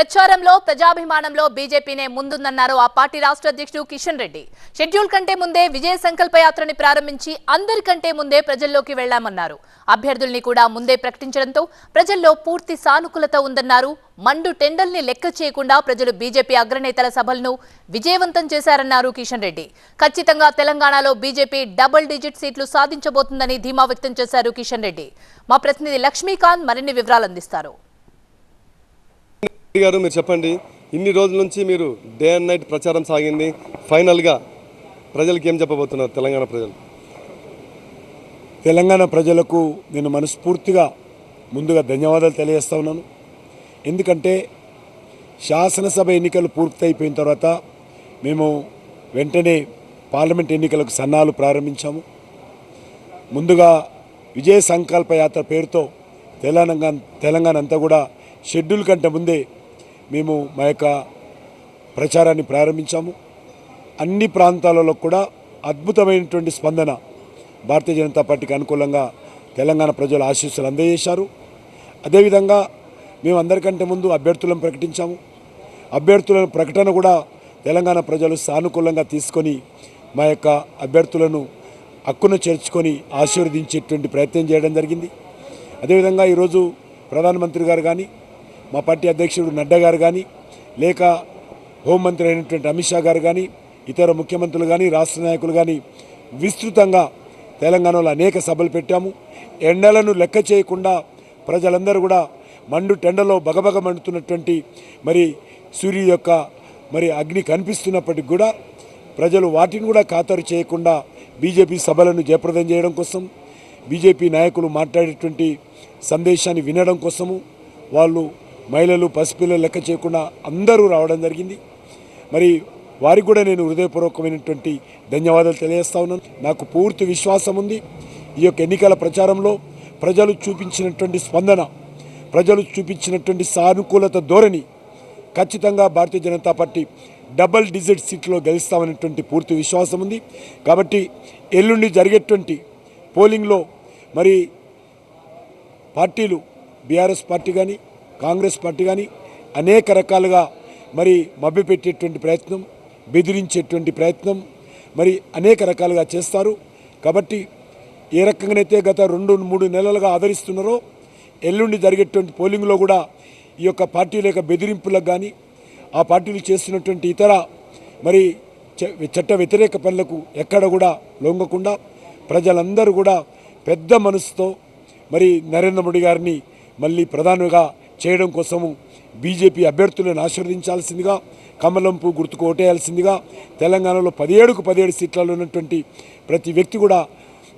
ప్రచారంలో ప్రజాభిమానంలో బీజేపీనే ముందుందన్నారు ఆ పార్టీ రాష్ట్ర అధ్యక్షుడు కిషన్ రెడ్డి. షెడ్యూల్ కంటే ముందే విజయ సంకల్ప యాత్రని ప్రారంభించి అందరికంటే ముందే ప్రజల్లోకి వెళ్ళామన్నారు. అభ్యర్థుల్ని కూడా ముందే ప్రకటించడంతో ప్రజల్లో పూర్తి సానుకూలత ఉందన్నారు. మండు టెండల్ని లెక్క చేయకుండా ప్రజలు బీజేపీ అగ్రనేతల సభలను విజయవంతం చేశారన్నారు కిషన్ రెడ్డి. ఖచ్చితంగా తెలంగాణలో బీజేపీ డబుల్ డిజిట్ సీట్లు సాధించబోతుందని ధీమా వ్యక్తం చేశారు కిషన్ రెడ్డి. మా ప్రతినిధి లక్ష్మీకాంత్ మరిన్ని వివరాలు అందిస్తారు. గారు మీరు చెప్పండి ఇన్ని రోజుల నుంచి మీరు డే అండ్ నైట్ ప్రచారం సాగింది. ఫైనల్గా ప్రజలకి ఏం చెప్పబోతున్నారు తెలంగాణ ప్రజలు? తెలంగాణ ప్రజలకు నేను మనస్ఫూర్తిగా ముందుగా ధన్యవాదాలు తెలియజేస్తా ఉన్నాను. ఎందుకంటే శాసనసభ ఎన్నికలు పూర్తయిపోయిన తర్వాత మేము వెంటనే పార్లమెంట్ ఎన్నికలకు సన్నాలు ప్రారంభించాము. ముందుగా విజయ సంకల్ప యాత్ర పేరుతో తెలంగాణ తెలంగాణ అంతా కూడా షెడ్యూల్ కంటే ముందే మేము మా యొక్క ప్రచారాన్ని ప్రారంభించాము. అన్ని ప్రాంతాలలో కూడా అద్భుతమైనటువంటి స్పందన భారతీయ జనతా పార్టీకి అనుకూలంగా తెలంగాణ ప్రజలు ఆశీస్సులు అందజేశారు. అదేవిధంగా మేము అందరికంటే ముందు అభ్యర్థులను ప్రకటించాము. అభ్యర్థుల ప్రకటన కూడా తెలంగాణ ప్రజలు సానుకూలంగా తీసుకొని మా యొక్క అభ్యర్థులను హక్కును చేర్చుకొని ఆశీర్వదించేటువంటి ప్రయత్నం చేయడం జరిగింది. అదేవిధంగా ఈరోజు ప్రధానమంత్రి గారు కానీ మా పార్టీ అధ్యక్షుడు నడ్డా గారు కానీ లేక హోంమంత్రి అయినటువంటి అమిత్ షా గారు కానీ ఇతర ముఖ్యమంత్రులు కానీ రాష్ట్ర నాయకులు కానీ విస్తృతంగా తెలంగాణలో అనేక సభలు పెట్టాము. ఎండలను లెక్క చేయకుండా ప్రజలందరూ కూడా మండు టెండలో బగబగ మండుతున్నటువంటి మరి సూర్యు యొక్క మరి అగ్ని కనిపిస్తున్నప్పటికి కూడా ప్రజలు వాటిని కూడా ఖాతరు చేయకుండా బీజేపీ సభలను జయప్రదం చేయడం కోసం బీజేపీ నాయకులు మాట్లాడేటువంటి సందేశాన్ని వినడం కోసము వాళ్ళు మహిళలు పసిపిల్లలు లెక్క చేయకుండా అందరూ రావడం జరిగింది. మరి వారికి కూడా నేను హృదయపూర్వకమైనటువంటి ధన్యవాదాలు తెలియజేస్తా ఉన్నాను. నాకు పూర్తి విశ్వాసం ఉంది. ఈ యొక్క ఎన్నికల ప్రచారంలో ప్రజలు చూపించినటువంటి స్పందన ప్రజలు చూపించినటువంటి సానుకూలత ధోరణి ఖచ్చితంగా Bharatiya Janata Party double digit సీట్లో గెలుస్తామనేటువంటి పూర్తి విశ్వాసం ఉంది. కాబట్టి ఎల్లుండి జరిగేటువంటి పోలింగ్లో మరి పార్టీలు బీఆర్ఎస్ పార్టీ కానీ కాంగ్రెస్ పార్టీ కానీ అనేక రకాలుగా మరి మభ్యపెట్టేటువంటి ప్రయత్నం బెదిరించేటువంటి ప్రయత్నం మరి అనేక రకాలుగా చేస్తారు. కాబట్టి ఏ రకంగానైతే గత రెండు మూడు నెలలుగా ఆదరిస్తున్నారో ఎల్లుండి జరిగేటువంటి పోలింగ్లో కూడా ఈ యొక్క పార్టీల యొక్క బెదిరింపులకు కానీ ఆ పార్టీలు చేస్తున్నటువంటి ఇతర మరి చట్ట వ్యతిరేక పనులకు ఎక్కడ కూడా లొంగకుండా ప్రజలందరూ కూడా పెద్ద మనసుతో మరి నరేంద్ర మోడీ గారిని మళ్ళీ ప్రధానిగా చేయడం కోసము బీజేపీ అభ్యర్థులను ఆశీర్వదించాల్సిందిగా కమలంపు గుర్తుకు ఓటేయాల్సిందిగా తెలంగాణలో పదిహేడుకు పదిహేడు సీట్లలో ఉన్నటువంటి ప్రతి వ్యక్తి కూడా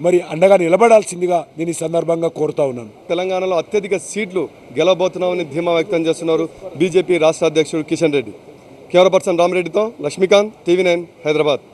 మరి అండగా నిలబడాల్సిందిగా నేను ఈ సందర్భంగా కోరుతా ఉన్నాను. తెలంగాణలో అత్యధిక సీట్లు గెలవబోతున్నామని ధీమా వ్యక్తం చేస్తున్నారు బీజేపీ రాష్ట్ర అధ్యక్షుడు కిషన్ రెడ్డి. కెమెరా పర్సన్ రామరెడ్డితో లక్ష్మీకాంత్ టీవీ నైన్ హైదరాబాద్.